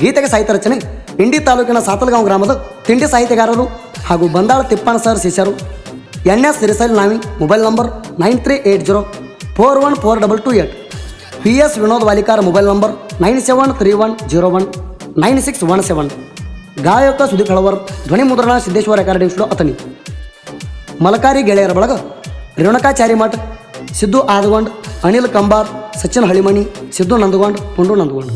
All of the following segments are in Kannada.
ಗೀತೆಗೆ ಸಾಹಿತ್ಯ ರಚನೆ, ಇಂಡಿ ತಾಲೂಕಿನ ಸಾತಲಗಾಂವ್ ಗ್ರಾಮದ ತಿಂಡಿ ಸಾಹಿತ್ಯಗಾರರು ಹಾಗೂ ಬಂದಾಳ ತಿಪ್ಪಣ್ಣ ಸರ್ ಶಿಷ್ಯರು. ಎನ್ ಎಸ್ ಸಿರಿಸೈಲ್ ನಾವಿ, mobile number nine three eight zero four one four double two eight. P S Vinod Walikar mobile number nine seven three one zero one nine six one seven. ಗಾಯಕ ಸುದೀಪ್ ಹಳವರ್ ಧ್ವನಿ ಮುದ್ರಣ ಸಿದ್ದೇಶ್ವರ ಅಕಾಡೆಮಿ ಸ್ಟುಡಿಯೋ ಅತನಿ ಮಲಕಾರಿ ಗೆಳೆಯರ ಬಳಗ, ರೇಣುಕಾಚಾರಿ ಮಠ್, ಸಿದ್ದು ಆದಗೊಂಡ್, ಅನಿಲ್ ಕಂಬಾರ್, ಸಚಿನ್ ಹಳಿಮಣಿ ಸಿದ್ದು ನಂದಗೊಂಡ್, ಪುಂಡು ನಂದಗೊಂಡ್.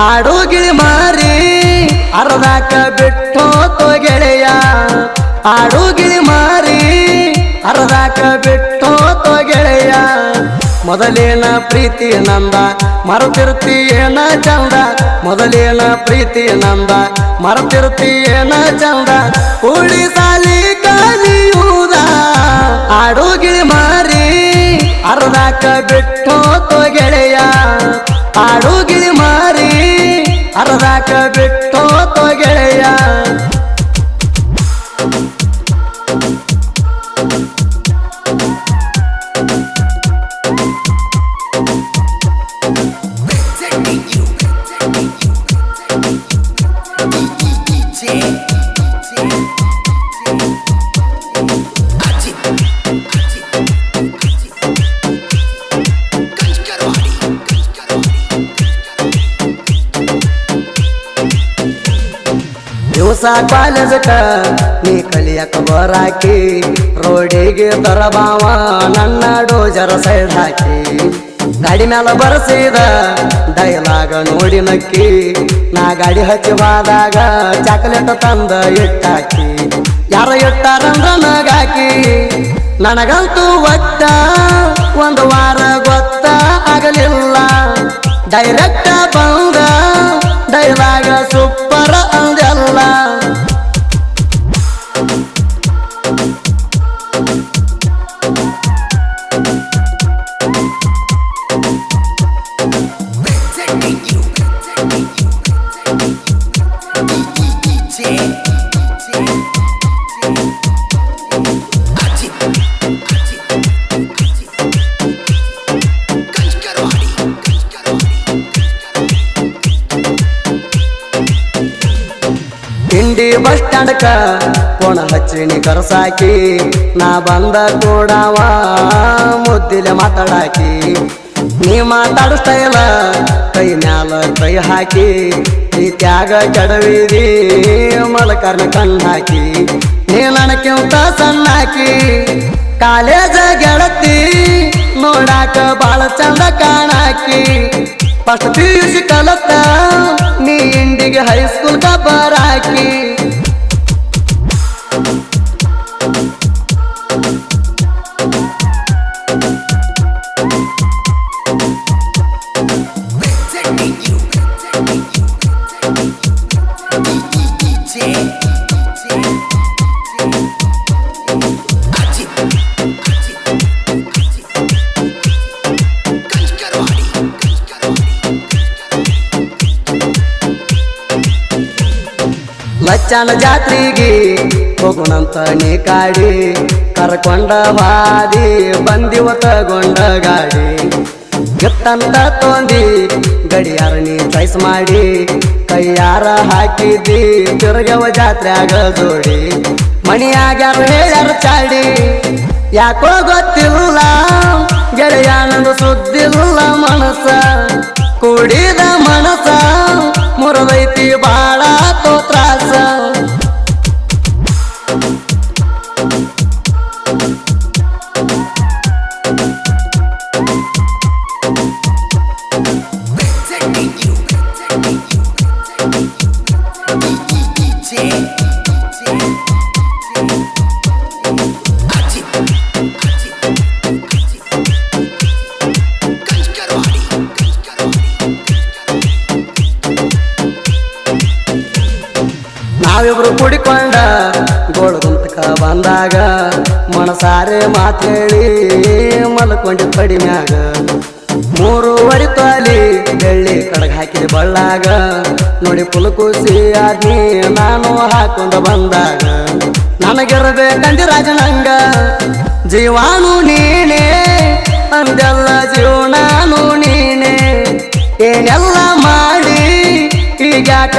ಆಡೋ ಗಿಳಿ ಮಾರಿ ಅರ್ಧಾಕ ಬಿಟ್ಟೋತೋ ಗೆಳೆಯ ಆಡೋಗಿಳಿ ಮಾರಿ ಅರ್ಧಾಕ ಬಿಟ್ಟೋತೋ ಗೆಳೆಯ ಮೊದಲೇನ ಪ್ರೀತಿ ನಂದ, ಮರುತಿರ್ತಿ ಏನ ಚಂದ. ಮೊದಲೇನ ಪ್ರೀತಿ ನಂದ, ಮರುತಿರ್ತಿ ಏನ ಚಂದ. ಉಳಿ ಸಾಲಿ ಕಲಿಯೂದ ಆಡೋಗಿಳಿ ಮಾರಿ ಅರ್ಧಾಕ ಬಿಟ್ಟೋತೋ ಗೆಳೆಯ ಆಡೋಗಿಳಿ ಮಾರಿ ಅರ್ಧಾಕ ಕಾಲೇಜಕ ನೀ ಕಲಿಯಕ ಬರಾಕಿ, ರೋಡಿಗೆ ತರಬಾವ, ನನ್ನ ಡೋಜರ ಸೈಡ್ ಹಾಕಿ ಗಾಡಿ ಮ್ಯಾಲ ಬರಸಿದ, ಡೈಲಾಗ ನೋಡಿ ನಕ್ಕಿ ನಾ ಗಾಡಿ ಹಚ್ಚಿ ಹೋದಾಗ ಚಾಕ್ಲೇಟ್ ತಂದ ಇಟ್ಟಾಕಿ. ಯಾರ ಇಟ್ಟಾರಂದ್ರ ನಗಾಕಿ, ನನಗಂತೂ ಒತ್ತ ಒಂದು ವಾರ ಗೊತ್ತ ಆಗಲಿಲ್ಲ. ಡೈರೆಕ್ಟ್ ಬಂದ, ಡೈಲಾಗ ಸೂಪರ್ ಇಂಡಿ ಬಸ್ ಸ್ಟ್ಯಾಂಡ್ಕ ಪೋಣ ಹಚ್ಚಿನಿ ಕರ್ಸಾಕಿ. ನಾ ಬಂದ ಕೂಡವ ಮುದ್ದಿಲೆ ಮಾತಾಡಾಕಿ. ನೀ ಮಾತಾಡೋ ಸ್ಟೈಲ ಕೈ ಮ್ಯಾಲ ಕೈ ಹಾಕಿ. ಈ ತ್ಯಾಗ ಕೆಡವಿದಿ ಮಲಕರ್ನ ಕಣ್ಣು ಹಾಕಿ. ನೀ ನನಕ್ಕಿಂತ ಸಣ್ಣಾಕಿ ಕಾಲೇಜ ಗೆಳತಿ ನೋಡಾಕ ಬಾಳ ಚಂದ ಕಾಣಾಕಿ. ಪಿ ಯು ಸಿ ಕಲತ ನೀ ಇಂಡಿಗೆ ಹೈಸ್ಕೂಲ್ ಬರಾಕಿ ಲಚ್ಚನ ಜಾತ್ರೆಗೆ ಹೋಗೋಣಂತ ನೀ ಕಾಡಿ, ಕರ್ಕೊಂಡ ಹಾದಿ, ಬಂದಿವ ತಗೊಂಡ ಗಾಡಿ. ಎತ್ತಂದ ತೊಂದಿ, ಗಡಿಯಾರ ನೀ ಚಾಯ್ಸ್ ಮಾಡಿ, ಕೈಯಾರ ಹಾಕಿದ್ದಿ ತಿರುಗವ ಜಾತ್ರೆಯಾಗ ಜೋಡಿ. ಮಣಿಯಾಗ್ಯಾರ ಹೇಳ್ಯಾರ ಚಾಡಿ, ಯಾಕೋ ಗೊತ್ತಿಲ್ಲ, ಗೆಳೆಯಾನಂದ ಸುದ್ದಿಲ್ಲ ಮನಸ ಕುಡಿದ ಮನಸ ಮುರದೈತಿ ಬಾಳ ತ್ರಾಸ ನಾವಿಬ್ರು ಕೂಡಿಕೊಂಡ ಗೋಳಗುಂತಕ ಬಂದಾಗ ಮನಸಾರೆ ಮಾತೇಳಿ ಮಲ್ಕೊಂಡು ಮಲ್ಕೊಂಡಿ ಮೂರು ಮೂರುವರೆ ತಾಲಿ ಬೆಳ್ಳಿ ಕಡಗ ಹಾಕಿ ಬಳ್ಳಾಗ. ನೋಡಿ ಪುಲಕುಸಿ ಆದ್ನಿ ನಾನು ಹಾಕೊಂಡು ಬಂದಾಗ. ನನಗಿರಬೇಕಂದಿ ರಾಜನಂಗ ಜೀವಾನು ನೀನೇ, ಅಂದೆಲ್ಲ ಜೀವನಾನು ನೀನೇ. ಏನೆಲ್ಲ ಮಾಡಿ ಈಗ್ಯಾಕ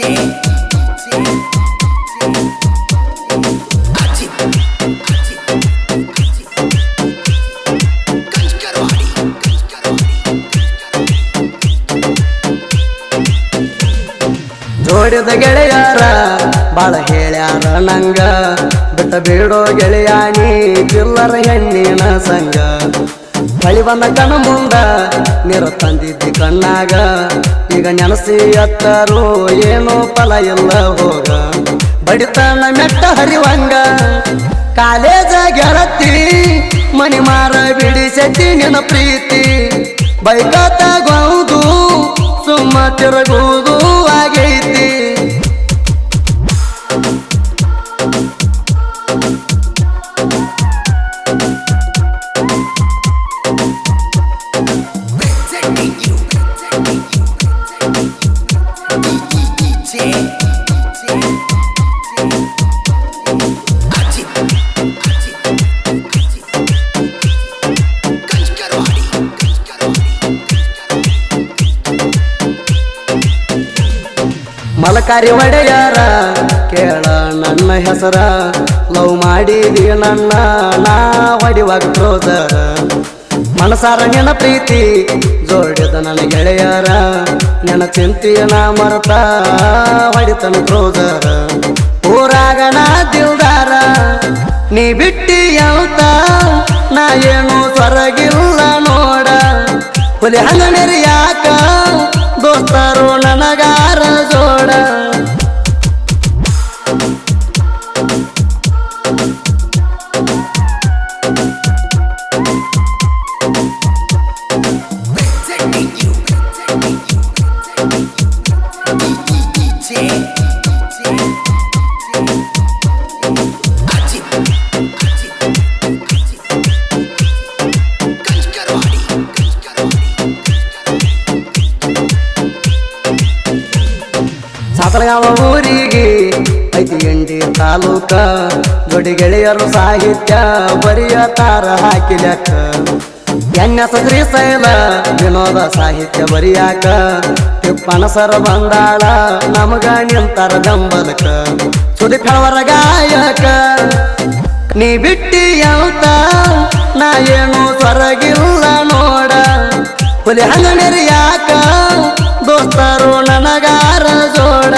DJ, DJ, Ajit, Ajit, Ajit. Kanchkarwadi, Kanchkarwadi, ಜೋಡಿದ ಗೆಳೆಯಾರ ಬಾಳ ಹೇಳ್ಯಾರ ನಂಗ ಬಿಟ್ಟ ಬೀಡೋ ಗೆಳೆಯಾನಿ ಚಿಲ್ಲರ ಹೆಣ್ಣಿನ ಸಂಗ ಬಳಿ ಬಂದ ಕಣ ಮುಂದ ನೀರು ತಂದಿದ್ದಿ ಕಣ್ಣಾಗ. ಈಗ ನೆನಸಿ ಅತ್ತರು ಏನೋ ಫಲ ಎಲ್ಲ ಹೋಗ. ಬಡಿತನ ಮೆಟ್ಟ ಹರಿವಂಗ. ಕಾಲೇಜ ಗೆಳತಿ, ಮನಿ ಮಾರ ಬಿಡಿಸತಿ ನಿನ್ನ ಪ್ರೀತಿ. ಬೈಕ ತಗೋದು ಸುಮ್ಮ ತಿರುಗುವುದು ಆಗೈತಿ. ಮಲಕಾರಿ ಒಡೆಯಾರ ಕೇಳ ನನ್ನ ಹೆಸರ, ಲವ್ ಮಾಡಿದಿ ನನ್ನ, ನಾ ಒಡಿವಾಗ ಕ್ರೋಸರ ಮನಸಾರ ನಿನ್ನ ಪ್ರೀತಿ ಜೋಡಿದ ನನ್ನ ಗೆಳೆಯರ. ನನ್ನ ಚಿಂತೆಯ ನಾ ಮರತ ಹೊಡಿತನ ಕ್ರೋಧರ ಊರಾಗ ನಾ ದಿಲ್ದಾರ, ನೀ ಬಿಟ್ಟಿ ಯಾವುದ? ನಾ ಏನು ಸೊರಗಿಲ್ಲ ನೋಡ. ಹುಲಿ ಹಂಗನೇರಿ ಯಾಕ ದೋಸ್ತರು ಸಾತಲಗಾವ ಊರಿಗೆ? ಐತಿ ಎಂಡಿ ತಾಲೂಕ. ಜೋಡಿ ಗೆಳೆಯರು ಸಾಹಿತ್ಯ, ಬರಿಯ ತಾರ ಹಾಕಿ ಲೆಕ್ಕ. ಎನ್ನ ಸದ್ರಿ ಸೈಲ ವಿನೋದ ಸಾಹಿತ್ಯ ಬರಿಯಾಕ. ತಿಪ್ಪಣಸರ ಬಂದಾಳ, ನಮಗ ನಿಂತರ ಬೆಂಬಲಕ ಸುದಿ ಫಳವರ ಗಾಯಕ, ನೀ ಬಿಟ್ಟಿ ಅಂತ ನಾ ಏನು ಸೊರಗಿಲ್ಲ ನೋಡ. ಹುಲಿ ಹಂಗ ಯಾಕ ದೋಸ್ತರು ನನಗಾರ ಜೋಡ.